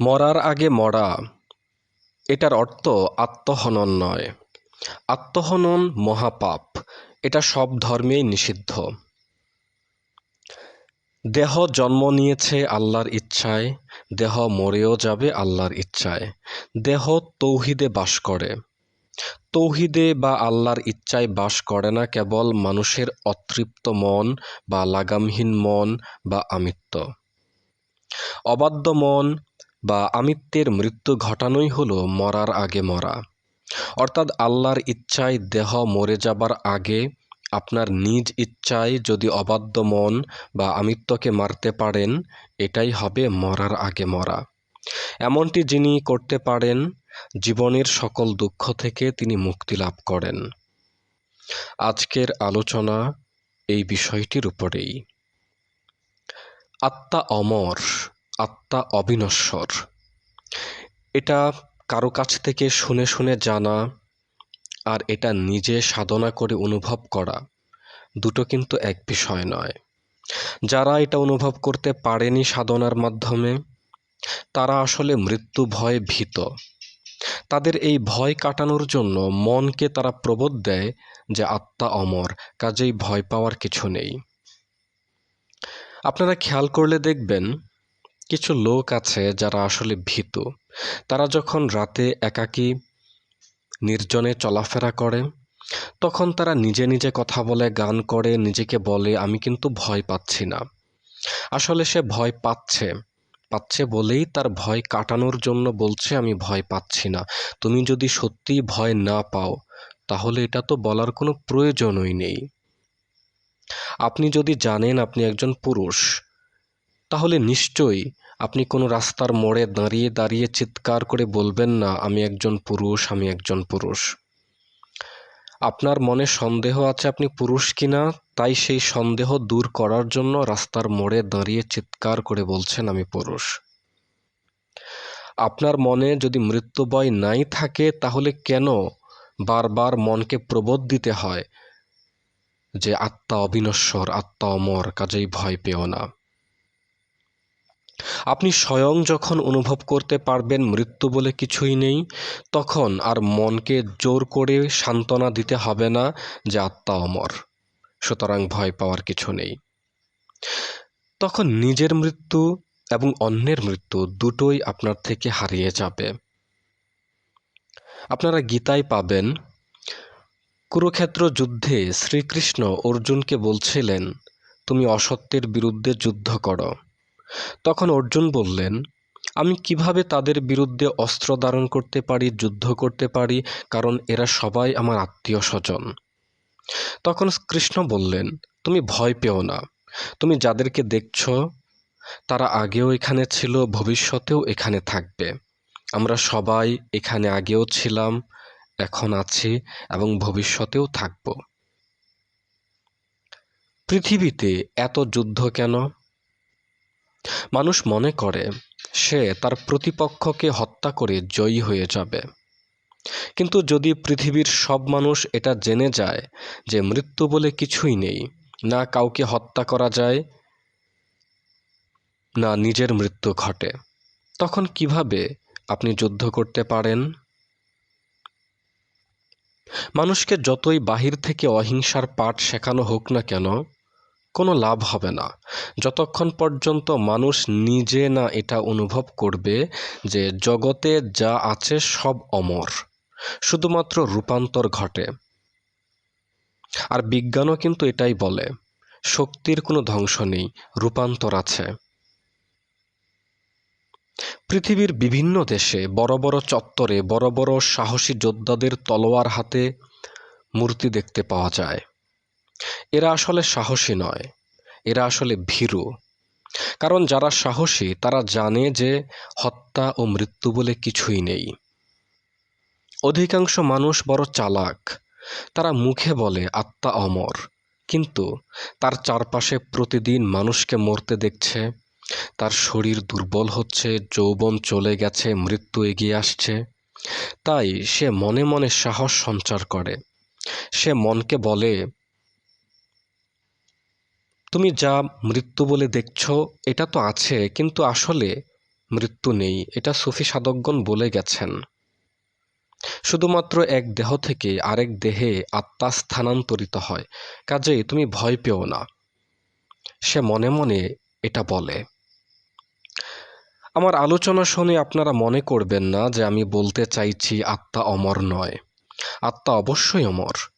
মরার আগে মরা, এটার অর্থ আত্মহনন নয়। আত্মহনন মহাপাপ, এটা সব ধর্মেই নিষিদ্ধ। দেহ জন্ম নিয়েছে আল্লাহর ইচ্ছায়, দেহ মরেও যাবে আল্লাহর ইচ্ছায়। দেহ তৌহিদে বাস করে। তৌহিদে বা আল্লাহর ইচ্ছায় বাস করে না কেবল মানুষের অতৃপ্ত মন বা লাগামহীন মন বা আমিত্ব। অবাধ্য মন বা আমিত্বের মৃত্যু ঘটানোই হলো মরার আগে মরা। অর্থাৎ আল্লাহর ইচ্ছায় দেহ মরে যাবার আগে আপনার নিজ ইচ্ছায় যদি অবাধ্য মন বা আমিত্বকে মারতে পারেন, এটাই হবে মরার আগে মরা। এমনটি যিনি করতে পারেন, জীবনের সকল দুঃখ থেকে তিনি মুক্তি লাভ করেন। আজকের আলোচনা এই বিষয়টির উপরেই। আত্মা অমর। আত্মা অবিনশ্বর। এটা কারও কাছ থেকে শুনে শুনে জানা আর এটা নিজে সাধনা করে অনুভব করা দুটো কিন্তু এক বিষয় নয়। যারা এটা অনুভব করতে পারেনি সাধনার মাধ্যমে, তারা আসলে মৃত্যু ভয়ে ভীত। তাদের এই ভয় কাটানোর জন্য মনকে তারা প্রবোধ দেয় যে আত্মা অমর, কাজেই ভয় পাওয়ার কিছু নেই। আপনারা খেয়াল করলে দেখবেন কিছু লোক আছে যারা আসলে ভীত। তারা যখন রাতে একাকী, নির্জনে চলাফেরা করে, তখন তারা নিজে নিজে কথা বলে, গান করে, নিজেকে বলে, আমি কিন্তু ভয় পাচ্ছি না। আসলে সে ভয় পাচ্ছে। পাচ্ছে বলেই তার ভয় কাটানোর জন্য বলছে, আমি ভয় পাচ্ছি না। তুমি যদি সত্যিই ভয় না পাও, তাহলে এটা তো বলার কোনো প্রয়োজনই নেই। আপনি যদি জানেন আপনি একজন পুরুষ তাহলে নিশ্চয়ই আপনি কোনো রাস্তার মোড়ে দাঁড়িয়ে দাঁড়িয়ে চিৎকার করে বলবেন না, আমি একজন পুরুষ, আমি একজন পুরুষ আপনার মনে সন্দেহ আছে আপনি পুরুষ কিনা? তাই সেই সন্দেহ দূর করার জন্য রাস্তার মোড়ে দাঁড়িয়ে চিৎকার করে বলছেন, আমি পুরুষ আপনার মনে যদি মৃত্যুবয় নাই থাকে, তাহলে কেন বারবার মনকে প্রবোধ দিতে হয় যে, আত্মা অবিনশ্বর, আত্মা অমর, কাজেই ভয় পেও না আপনি স্বয়ং যখন অনুভব করতে পারবেন মৃত্যু বলে কিছুই নেই, তখন আর মনকে জোর করে সান্ত্বনা দিতে হবে না যে আত্মা অমর, সুতরাং ভয় পাওয়ার কিছু নেই। তখন নিজের মৃত্যু এবং অন্যের মৃত্যু দুটোই আপনার থেকে হারিয়ে যাবে। আপনারা গীতায় পাবেন, কুরুক্ষেত্র যুদ্ধে শ্রীকৃষ্ণ অর্জুনকে বলছিলেন, তুমি অসত্যের বিরুদ্ধে যুদ্ধ করো। তখন অর্জুন বললেন, আমি কীভাবে তাদের বিরুদ্ধে অস্ত্র ধারণ করতে পারি, যুদ্ধ করতে পারি? কারণ এরা সবাই আমার আত্মীয় স্বজন। তখন কৃষ্ণ বললেন, তুমি ভয় পেও না। তুমি যাদেরকে দেখছ, তারা আগেও এখানে ছিল, ভবিষ্যতেও এখানে থাকবে। আমরা সবাই এখানে আগেও ছিলাম, এখন আছি এবং ভবিষ্যতেও থাকব। পৃথিবীতে এত যুদ্ধ কেন? মানুষ মনে করে, সে তার প্রতিপক্ষকে হত্যা করে জয়ী হয়ে যাবে। কিন্তু যদি পৃথিবীর সব মানুষ এটা জেনে যায় যে মৃত্যু বলে কিছুই নেই, না কাউকে হত্যা করা যায়, না নিজের মৃত্যু ঘটে, তখন কীভাবে আপনি যুদ্ধ করতে পারেন? মানুষকে যতই বাহির থেকে অহিংসার পাঠ শেখানো হোক না কেন কোনো লাভ হবে না। যতক্ষণ পর্যন্ত মানুষ নিজে না এটা অনুভব করবে যে জগতে যা আছে সব অমর, শুধুমাত্র রূপান্তর ঘটে। আর বিজ্ঞানও কিন্তু এটাই বলে, শক্তির কোনো ধ্বংস নেই, রূপান্তর আছে। পৃথিবীর বিভিন্ন দেশে বড় বড় চত্বরে বড় বড় সাহসী যোদ্ধাদের তলোয়ার হাতে মূর্তি দেখতে পাওয়া যায়। এরা আসলে সাহসী নয় এরা আসলে ভীরু। কারণ যারা সাহসী, তারা জানে যে হত্যা ও মৃত্যু বলে কিছুই নেই। অধিকাংশ মানুষ বড় চালাক। তারা মুখে বলে, আত্মা অমর। কিন্তু তার চারপাশে প্রতিদিন মানুষকে মরতে দেখছে। তার শরীর দুর্বল হচ্ছে, যৌবন চলে গেছে, মৃত্যু এগিয়ে আসছে। তাই সে মনে মনে সাহস সঞ্চার করে। সে মনকে বলে তুমি যা মৃত্যু বলে দেখছ, এটা তো আছে, কিন্তু আসলে মৃত্যু নেই, এটা সুফি সাধকগণ বলে গেছেন। শুধুমাত্র এক দেহ থেকে আরেক দেহে আত্মা স্থানান্তরিত হয়, কাজেই তুমি ভয় পেও না। সে মনে মনে এটা বলে। আমার আলোচনা শুনে আপনারা মনে করবেন না যে আমি বলতে চাইছি আত্মা অমর নয়। আত্মা অবশ্যই অমর।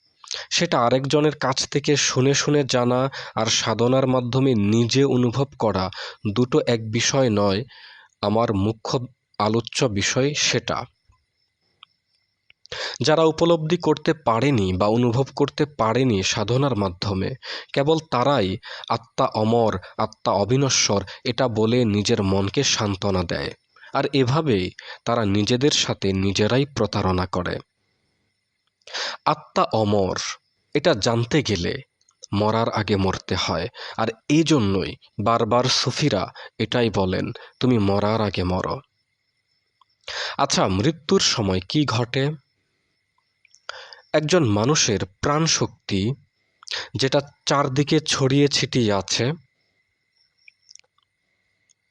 সেটা আরেকজনের কাছ থেকে শুনে শুনে জানা আর সাধনার মাধ্যমে নিজে অনুভব করা দুটো এক বিষয় নয়। আমার মুখ্য আলোচ্য বিষয় সেটা। যারা উপলব্ধি করতে পারেনি বা অনুভব করতে পারেনি সাধনার মাধ্যমে, কেবল তারাই আত্মা অমর, আত্মা অবিনশ্বর, এটা বলে নিজের মনকে সান্ত্বনা দেয়। আর এভাবেই তারা নিজেদের সাথে নিজেরাই প্রতারণা করে। আত্মা অমর। এটা জানতে গেলে মরার আগে মরতে হয়। আর এই জন্যই বারবার সুফিরা এটাই বলেন, তুমি মরার আগে মরো। আচ্ছা মৃত্যুর সময় কি ঘটে? একজন মানুষের প্রাণ শক্তি যেটা চারদিকে ছড়িয়ে ছিটিয়ে আছে,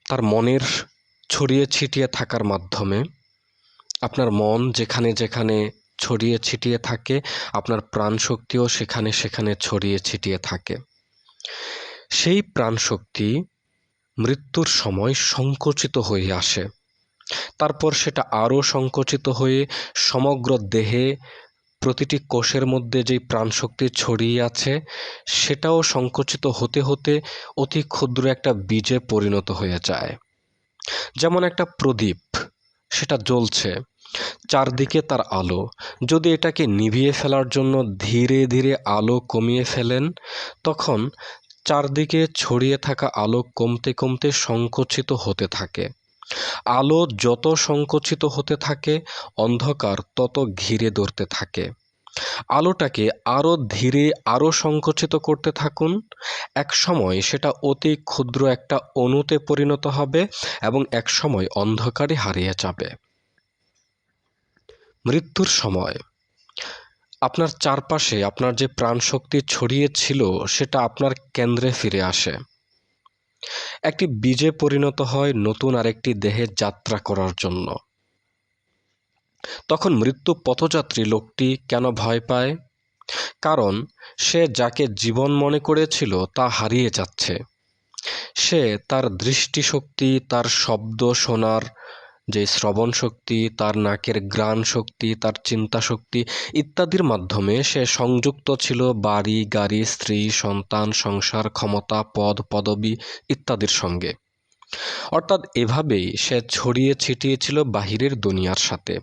তার মনের ছড়িয়ে ছিটিয়ে থাকার মাধ্যমে আপনার মন যেখানে যেখানে ছড়িয়ে ছিটিয়ে থাকে, আপনার প্রাণ শক্তিও সেখানে সেখানে ছড়িয়ে ছিটিয়ে থাকে। সেই প্রাণ শক্তি মৃত্যুর সময় সংকুচিত হয়ে আসে। তারপর সেটা আরও সংকুচিত হয়ে সমগ্র দেহে প্রতিটি কোষের মধ্যে যেই প্রাণশক্তি ছড়িয়ে আছে, সেটাও সংকুচিত হতে হতে অতি ক্ষুদ্র একটা বীজে পরিণত হয়ে যায়। যেমন একটা প্রদীপ, সেটা জ্বলছে। চারদিকে তার আলো। যদি এটাকে নিভিয়ে ফেলার জন্য ধীরে ধীরে আলো কমিয়ে ফেলেন, তখন চারদিকে ছড়িয়ে থাকা আলো কমতে কমতে সংকুচিত হতে থাকে। আলো যত সংকুচিত হতে থাকে, অন্ধকার তত ঘিরে ধরতে থাকে। আলোটাকে আরও ধীরে আরও সংকুচিত করতে থাকুন। এক সময় সেটা অতি ক্ষুদ্র একটা অণুতে পরিণত হবে এবং এক সময় অন্ধকারে হারিয়ে যাবে। মৃত্যুর সময়। আপনার চারপাশে আপনার যে প্রাণশক্তি ছড়িয়ে ছিল, সেটা আপনার কেন্দ্রে ফিরে আসে। একটি বীজে পরিণত হয় নতুন আরেকটি দেহে যাত্রা করার জন্য। তখন মৃত্যু পথযাত্রী লোকটি কেন ভয় পায়? কারণ সে যাকে জীবন মনে করেছিল তা হারিয়ে যাচ্ছে। সে তার দৃষ্টিশক্তি, তার শব্দ শোনার যে শ্রবণ শক্তি, তার নাকের গ্রাণ শক্তি, তার চিন্তা শক্তি ইত্যাদির মাধ্যমে সে সংযুক্ত ছিল বাড়ি, গাড়ি, স্ত্রী, সন্তান, সংসার, ক্ষমতা, পদ, পদবি ইত্যাদির সঙ্গে। অর্থাৎ এভাবেই সে ছড়িয়ে ছিটিয়েছিল বাহিরের দুনিয়ার সাথে।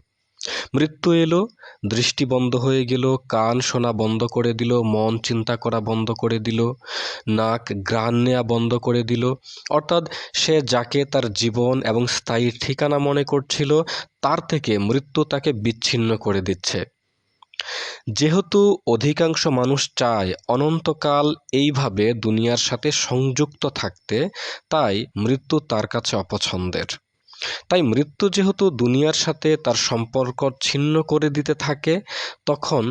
মৃত্যু এলো, দৃষ্টি বন্ধ হয়ে গেল, কান শোনা বন্ধ করে দিল, মন চিন্তা করা বন্ধ করে দিল, নাক গ্রাণ নেওয়া বন্ধ করে দিল। অর্থাৎ সে যাকে তার জীবন এবং স্থায়ী ঠিকানা মনে করছিল, তার থেকে মৃত্যু তাকে বিচ্ছিন্ন করে দিচ্ছে। যেহেতু অধিকাংশ মানুষ চায় অনন্তকাল এইভাবে দুনিয়ার সাথে সংযুক্ত থাকতে, তাই মৃত্যু তার কাছে অপছন্দের। তাই মৃত্যু যেহেতু দুনিয়ার সাথে তার সম্পর্ক ছিন্ন করে দিতে থাকে, তখন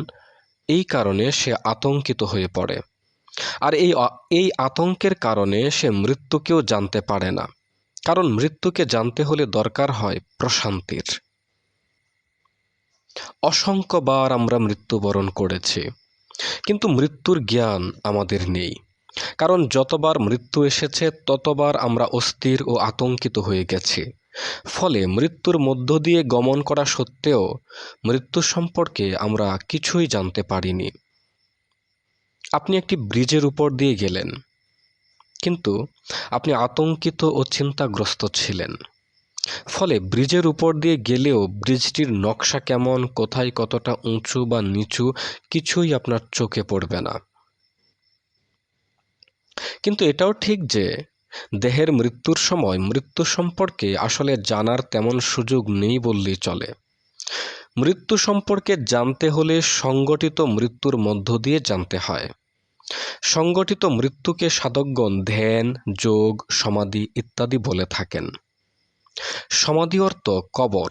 এই কারণে সে আতঙ্কিত হয়ে পড়ে। আর এই এই আতঙ্কের কারণে সে মৃত্যুকেও জানতে পারে না। কারণ মৃত্যুকে জানতে হলে দরকার হয় প্রশান্তির। অসংখ্যবার আমরা মৃত্যুবরণ করেছি, কিন্তু মৃত্যুর জ্ঞান আমাদের নেই। কারণ যতবার মৃত্যু এসেছে, ততবার আমরা অস্থির ও আতঙ্কিত হয়ে গেছি। ফলে মৃত্যুর মধ্য দিয়ে গমন করা সত্ত্বেও মৃত্যু সম্পর্কে আমরা কিছুই জানতে পারিনি। আপনি একটি ব্রিজের উপর দিয়ে গেলেন, কিন্তু আপনি আতঙ্কিত ও চিন্তাগ্রস্ত ছিলেন। ফলে ব্রিজের উপর দিয়ে গেলেও ব্রিজটির নকশা কেমন, কোথায় কতটা উঁচু বা নিচু, কিছুই আপনার চোখে পড়বে না। কিন্তু এটাও ঠিক যে দেহের মৃত্যুর সময় মৃত্যু সম্পর্কে আসলে জানার তেমন সুযোগ নেই বললেই চলে। মৃত্যু সম্পর্কে জানতে হলে সংগঠিত মৃত্যুর মধ্য দিয়ে জানতে হয়। সংগঠিত মৃত্যুকে সাধকগণ ধ্যান, যোগ, সমাধি ইত্যাদি বলে থাকেন। সমাধি অর্থ কবর।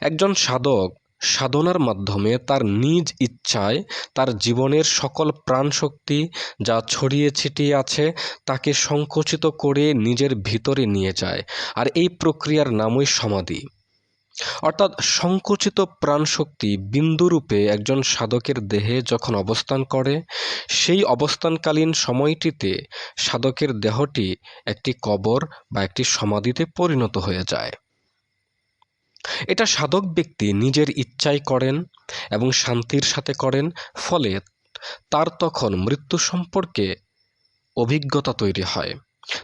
একজন সাধক সাধনার মাধ্যমে তার নিজ ইচ্ছায় তার জীবনের সকল প্রাণশক্তি যা ছড়িয়ে ছিটিয়ে আছে, তাকে সংকুচিত করে নিজের ভিতরে নিয়ে যায়। আর এই প্রক্রিয়ার নামই সমাধি। অর্থাৎ সংকুচিত প্রাণশক্তি বিন্দুরূপে একজন সাধকের দেহে যখন অবস্থান করে, সেই অবস্থানকালীন সময়টিতে সাধকের দেহটি একটি কবর বা একটি সমাধিতে পরিণত হয়ে যায়। এটা সাধক ব্যক্তি নিজের ইচ্ছায় করেন এবং শান্তির সাথে করেন, ফলে তার তখন মৃত্যু সম্পর্কে অভিজ্ঞতা তৈরি হয়।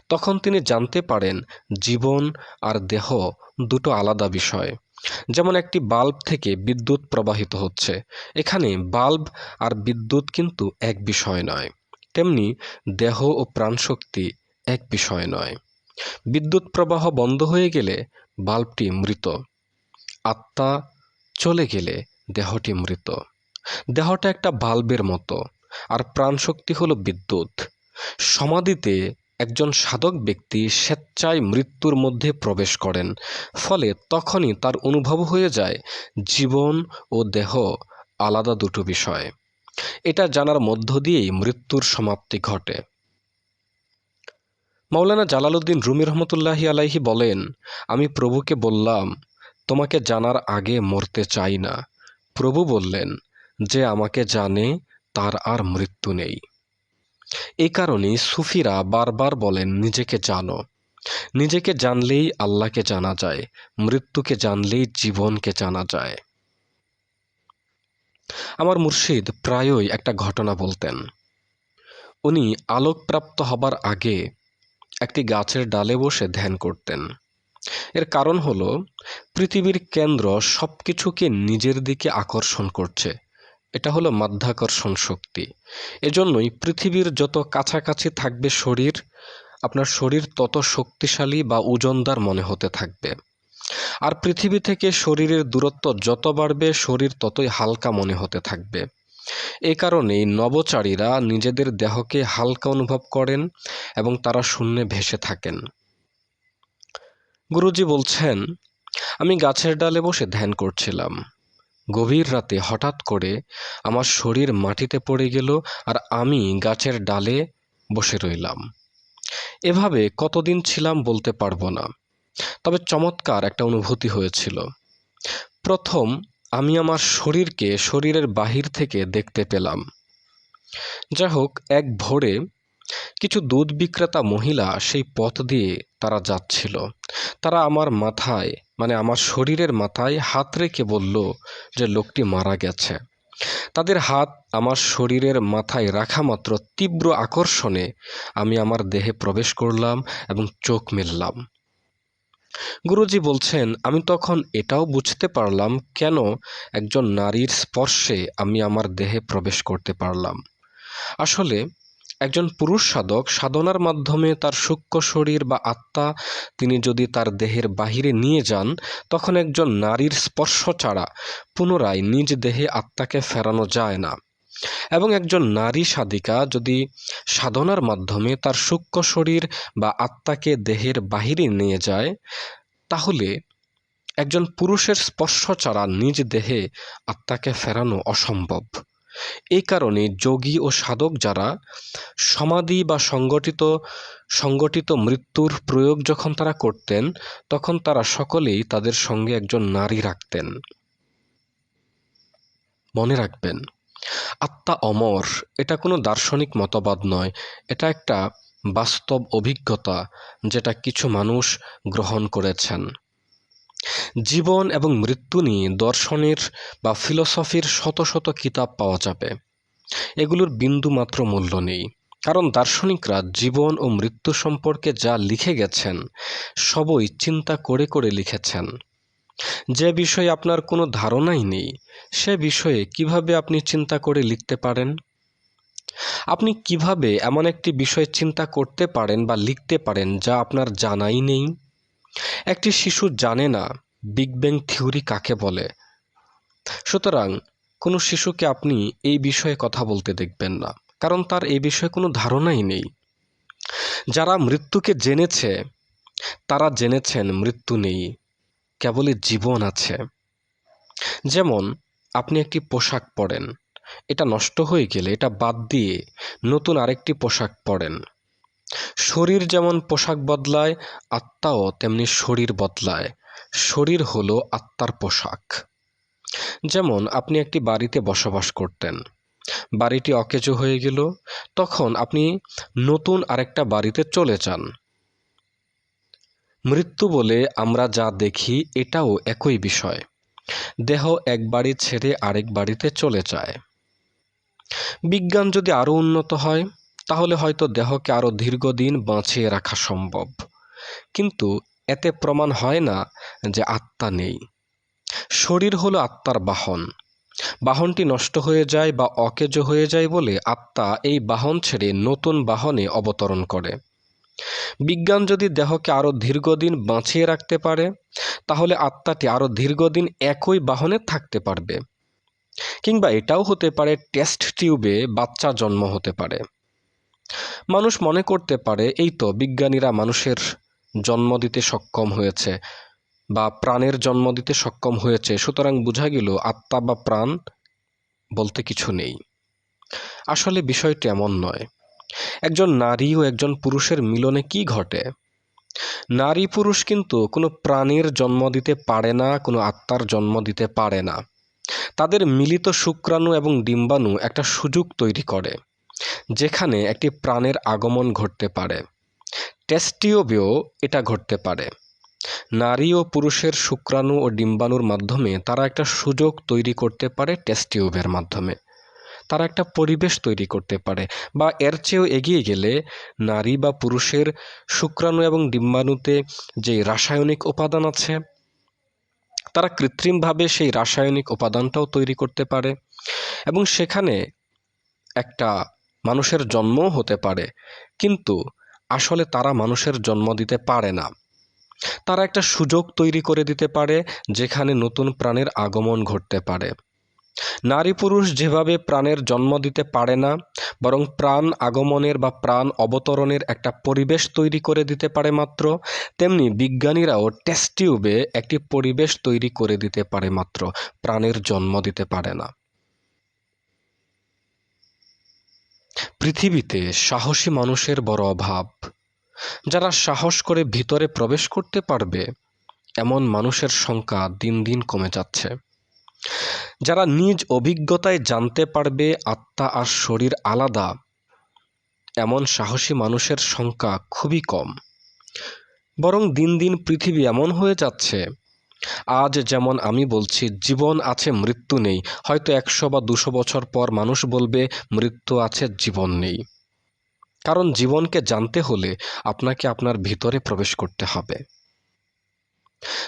তখন তিনি জানতে পারেন জীবন আর দেহ দুটো আলাদা বিষয়। যেমন একটি বাল্ব থেকে বিদ্যুৎ প্রবাহিত হচ্ছে। এখানে বাল্ব আর বিদ্যুৎ কিন্তু এক বিষয় নয়। তেমনি দেহ ও প্রাণশক্তি এক বিষয় নয়। বিদ্যুৎ প্রবাহ বন্ধ হয়ে গেলে বাল্বটি মৃত। আত্মা চলে গেলে দেহটি মৃত। দেহটা একটা বাল্বের মতো, আর প্রাণশক্তি হলো বিদ্যুৎ। সমাধিতে একজন সাধক ব্যক্তি স্বেচ্ছায় মৃত্যুর মধ্যে প্রবেশ করেন, ফলে তখনই তার অনুভব হয়ে যায় জীবন ও দেহ আলাদা দুটো বিষয়। এটা জানার মধ্য দিয়েই মৃত্যুর সমাপ্তি ঘটে। মাওলানা জালালউদ্দিন রুমি রহমতুল্লাহি আলাইহি বলেন, আমি প্রভুকে বললাম তোমাকে জানার আগে মরতে চাই না। প্রভু বললেন, যে আমাকে জানে, তার আর মৃত্যু নেই। এ কারণেই সুফিরা বারবার বলেন, নিজেকে জানো। নিজেকে জানলেই আল্লাহকে জানা যায়, মৃত্যুকে জানলেই জীবনকে জানা যায়। আমার মুর্শিদ প্রায়ই একটা ঘটনা বলতেন। উনি আলোকপ্রাপ্ত হবার আগে একটি গাছের ডালে বসে ধ্যান করতেন। এর কারণ হলো, পৃথিবীর কেন্দ্র সব কিছুকে নিজের দিকে আকর্ষণ করছে। এটা হলো মাধ্যাকর্ষণ শক্তি। এজন্যই পৃথিবীর যত কাছাকাছি থাকবে শরীর, আপনার শরীর তত শক্তিশালী বা ওজনদার মনে হতে থাকবে। আর পৃথিবী থেকে শরীরের দূরত্ব যত বাড়বে, শরীর ততই হালকা মনে হতে থাকবে। এ কারণেই নবচারীরা নিজেদের দেহকে হালকা অনুভব করেন এবং তারা শূন্যে ভেসে থাকেন। গুরুজি বলছেন, আমি গাছের ডালে বসে ধ্যান করছিলাম। গভীর রাতে হঠাৎ করে আমার শরীর মাটিতে পড়ে গেল আর আমি গাছের ডালে বসে রইলাম। এভাবে কতদিন ছিলাম বলতে পারব না। তবে চমৎকার একটা অনুভূতি হয়েছিল। প্রথম, আমি আমার শরীরকে শরীরের বাহির থেকে দেখতে পেলাম। যাই হোক, এক ভোরে কিছু দুধ বিক্রেতা মহিলা সেই পথ দিয়ে তারা যাচ্ছিল। তারা আমার মাথায় মানে আমার শরীরের মাথায় হাত রেখে বলল যে লোকটি মারা গেছে। তাদের হাত আমার শরীরের মাথায় রাখা মাত্র তীব্র আকর্ষণে আমি আমার দেহে প্রবেশ করলাম এবং চোখ মেললাম। গুরুজি বলছেন, আমি তখন এটাও বুঝতে পারলাম কেন একজন নারীর স্পর্শে আমি আমার দেহে প্রবেশ করতে পারলাম। আসলে একজন পুরুষ সাধক সাধনার মাধ্যমে তার সূক্ষ্ম শরীর বা আত্মা তিনি যদি তার দেহের বাহিরে নিয়ে যান, তখন একজন নারীর স্পর্শ ছাড়া পুনরায় নিজ দেহে আত্মাকে ফেরানো যায় না। এবং একজন নারী সাধিকা যদি সাধনার মাধ্যমে তার সূক্ষ্ম শরীর বা আত্মাকে দেহের বাহিরে নিয়ে যায়, তাহলে একজন পুরুষের স্পর্শ ছাড়া নিজ দেহে আত্মাকে ফেরানো অসম্ভব। এই কারণে যোগী ও সাধক যারা সমাধি বা সংগঠিত সংগঠিত মৃত্যুর প্রয়োগ যখন তারা করতেন, তখন তারা সকলেই তাদের সঙ্গে একজন নারী রাখতেন। মনে রাখবেন, আত্মা অমর, এটা কোনো দার্শনিক মতবাদ নয়। এটা একটা বাস্তব অভিজ্ঞতা যেটা কিছু মানুষ গ্রহণ করেছেন। জীবন এবং মৃত্যু নিয়ে দর্শনের বা ফিলসফির শত শত কিতাব পাওয়া যাবে। এগুলোর বিন্দু মাত্র মূল্য নেই, কারণ দার্শনিকরা জীবন ও মৃত্যু সম্পর্কে যা লিখে গেছেন, সবই চিন্তা করে করে লিখেছেন। যে বিষয়ে আপনার কোনো ধারণাই নেই, সে বিষয়ে কীভাবে আপনি চিন্তা করে লিখতে পারেন? আপনি কীভাবে এমন একটি বিষয় চিন্তা করতে পারেন বা লিখতে পারেন যা আপনার জানাই নেই? একটি শিশু জানে না বিগ ব্যাং থিওরি কাকে বলে। সুতরাং কোনো শিশুকে আপনি এই বিষয়ে কথা বলতে দেখবেন না, কারণ তার এই বিষয়ে কোনো ধারণাই নেই। যারা মৃত্যুকে জেনেছে, তারা জেনেছেন মৃত্যু নেই, কেবলই জীবন আছে। যেমন, আপনি একটি পোশাক পরেন, এটা নষ্ট হয়ে গেলে এটা বাদ দিয়ে নতুন আরেকটি পোশাক পরেন। শরীর যেমন পোশাক বদলায়, আত্মাও তেমনি শরীর বদলায়। শরীর হলো আত্মার পোশাক। যেমন আপনি একটি বাড়িতে বসবাস করতেন, বাড়িটি অকেজো হয়ে গেল, তখন আপনি নতুন আরেকটা বাড়িতে চলে যান। মৃত্যু বলে আমরা যা দেখি এটাও একই বিষয়। দেহ এক বাড়ি ছেড়ে আরেক বাড়িতে চলে যায়। বিজ্ঞান যদি আরও উন্নত হয় তাহলে হয়তো দেহকে আরও দীর্ঘদিন বাঁচিয়ে রাখা সম্ভব। কিন্তু এতে প্রমাণ হয় না যে আত্মা নেই। শরীর হলো আত্মার বাহন। বাহনটি নষ্ট হয়ে যায় বা অকেজ হয়ে যায় বলে আত্মা এই বাহন ছেড়ে নতুন বাহনে অবতরণ করে। বিজ্ঞান যদি দেহকে আরও দীর্ঘদিন বাঁচিয়ে রাখতে পারে, তাহলে আত্মাটি আরও দীর্ঘদিন একই বাহনে থাকতে পারবে। কিংবা এটাও হতে পারে টেস্ট টিউবে বাচ্চা জন্ম হতে পারে। মানুষ মনে করতে পারে, এই তো বিজ্ঞানীরা মানুষের জন্ম দিতে সক্ষম হয়েছে বা প্রাণের জন্ম দিতে সক্ষম হয়েছে। সুতরাং বোঝা গেল, আত্মা বা প্রাণ বলতে কিছু নেই। আসলে বিষয়টি এমন নয়। একজন নারী ও একজন পুরুষের মিলনে কি ঘটে? নারী পুরুষ কিন্তু কোনো প্রাণীর জন্ম দিতে পারে না, কোনো আত্মার জন্ম দিতে পারে না। তাদের মিলিত শুক্রাণু এবং ডিম্বাণু একটা সুযোগ তৈরি করে। যেখানে একটি প্রাণের আগমন ঘটতে পারে। টেস্টিওবেও এটা ঘটতে পারে। নারী ও পুরুষের শুক্রাণু ও ডিম্বাণুর মাধ্যমে তারা একটা সুযোগ তৈরি করতে পারে টেস্টিউবের মাধ্যমে। তারা একটা পরিবেশ তৈরি করতে পারে বা এর চেয়েও এগিয়ে গেলে নারী বা পুরুষের শুক্রাণু এবং ডিম্বাণুতে যে রাসায়নিক উপাদান আছে, তারা কৃত্রিমভাবে সেই রাসায়নিক উপাদানটাও তৈরি করতে পারে। এবং সেখানে একটা মানুষের জন্মও হতে পারে, কিন্তু আসলে তারা মানুষের জন্ম দিতে পারে না। তারা একটা সুযোগ তৈরি করে দিতে পারে, যেখানে নতুন প্রাণের আগমন ঘটতে পারে। নারী পুরুষ যেভাবে প্রাণের জন্ম দিতে পারে না, বরং প্রাণ আগমনের বা প্রাণ অবতরণের একটা পরিবেশ তৈরি করে দিতে পারে মাত্র, তেমনি বিজ্ঞানীরাও টেস্ট টিউবে একটি পরিবেশ তৈরি করে দিতে পারে মাত্র, প্রাণের জন্ম দিতে পারে না। পৃথিবীতে সাহসী মানুষের বড় অভাব। যারা সাহস করে ভিতরে প্রবেশ করতে পারবে, এমন মানুষের সংখ্যা দিন দিন কমে যাচ্ছে। যারা নিজ অভিজ্ঞতায় জানতে পারবে আত্মা আর শরীর আলাদা, এমন সাহসী মানুষের সংখ্যা খুবই কম। বরং দিন দিন পৃথিবী এমন হয়ে যাচ্ছে আজ যেমন আমি বলছি, জীবন আছে, মৃত্যু নেই। হয়তো একশো বা দুশো বছর পর মানুষ বলবে, মৃত্যু আছে, জীবন নেই। কারণ জীবনকে জানতে হলে আপনাকে আপনার ভিতরে প্রবেশ করতে হবে।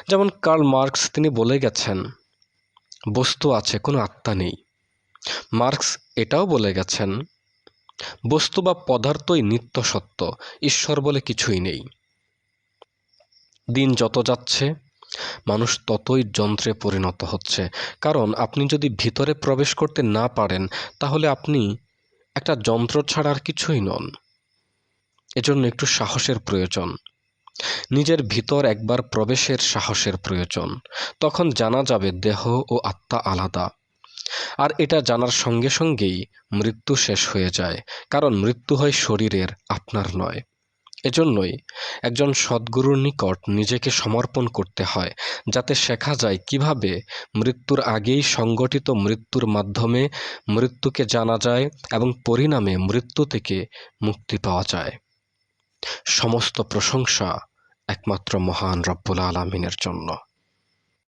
যেমন কার্ল মার্কস, তিনি বলে গেছেন, বস্তু আছে, কোনো আত্মা নেই। মার্কস এটাও বলে গেছেন, বস্তু বা পদার্থই নিত্য সত্য, ঈশ্বর বলে কিছুই নেই। দিন যত যাচ্ছে মানুষ ততই যন্ত্রে পরিণত হচ্ছে। কারণ আপনি যদি ভিতরে প্রবেশ করতে না পারেন, তাহলে আপনি একটা যন্ত্র ছাড়া আর কিছুই নন। এজন্য একটু সাহসের প্রয়োজন। নিজের ভিতর একবার প্রবেশের সাহসের প্রয়োজন। তখন জানা যাবে দেহ ও আত্মা আলাদা। আর এটা জানার সঙ্গে সঙ্গেই মৃত্যু শেষ হয়ে যায়। কারণ মৃত্যু হয় শরীরের, আপনার নয়। এজন্যই একজন সদ্গুরুর নিকট নিজেকে সমর্পণ করতে হয়, যাতে শেখা যায় কীভাবে মৃত্যুর আগেই সংগঠিত মৃত্যুর মাধ্যমে মৃত্যুকে জানা যায় এবং পরিণামে মৃত্যু থেকে মুক্তি পাওয়া যায়। সমস্ত প্রশংসা একমাত্র মহান রব্বুল আলমিনের জন্য।